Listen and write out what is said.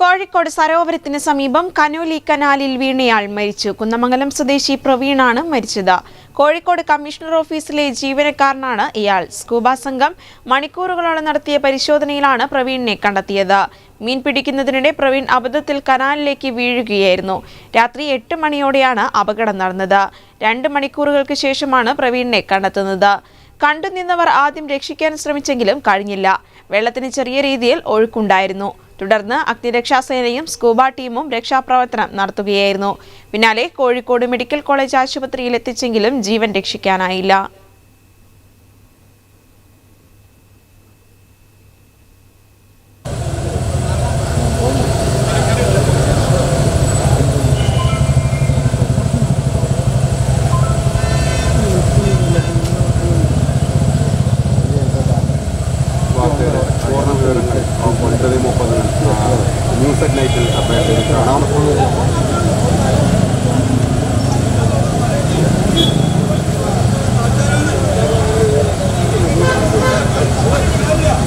കോഴിക്കോട് സരോവരത്തിന് സമീപം കനോലി കനാലിൽ വീണയാൾ മരിച്ചു. കുന്നമംഗലം സ്വദേശി പ്രവീണാണ് മരിച്ചത്. കോഴിക്കോട് കമ്മീഷണർ ഓഫീസിലെ ജീവനക്കാരനാണ് ഇയാൾ. സ്കൂബ സംഘം മണിക്കൂറുകളോളം നടത്തിയ പരിശോധനയിലാണ് പ്രവീണിനെ കണ്ടെത്തിയത്. മീൻ പിടിക്കുന്നതിനിടെ പ്രവീൺ അബദ്ധത്തിൽ കനാലിലേക്ക് വീഴുകയായിരുന്നു. രാത്രി എട്ട് മണിയോടെയാണ് അപകടം നടന്നത്. രണ്ട് മണിക്കൂറുകൾക്ക് ശേഷമാണ് പ്രവീണിനെ കണ്ടെത്തുന്നത്. കണ്ടുനിന്നവർ ആദ്യം രക്ഷിക്കാൻ ശ്രമിച്ചെങ്കിലും കഴിഞ്ഞില്ല. വെള്ളത്തിന് ചെറിയ രീതിയിൽ ഒഴുക്കുണ്ടായിരുന്നു. തുടർന്ന് അഗ്നിരക്ഷാസേനയും സ്കൂബ ടീമും രക്ഷാപ്രവർത്തനം നടത്തുകയായിരുന്നു. പിന്നാലെ കോഴിക്കോട് മെഡിക്കൽ കോളേജ് ആശുപത്രിയിൽ എത്തിച്ചെങ്കിലും ജീവൻ രക്ഷിക്കാനായില്ല. പൂർണ മുപ്പതിന് ന്യൂസ് അറ്റ് നൈറ്റിൽ അപ്ഡേറ്റ് കാണാം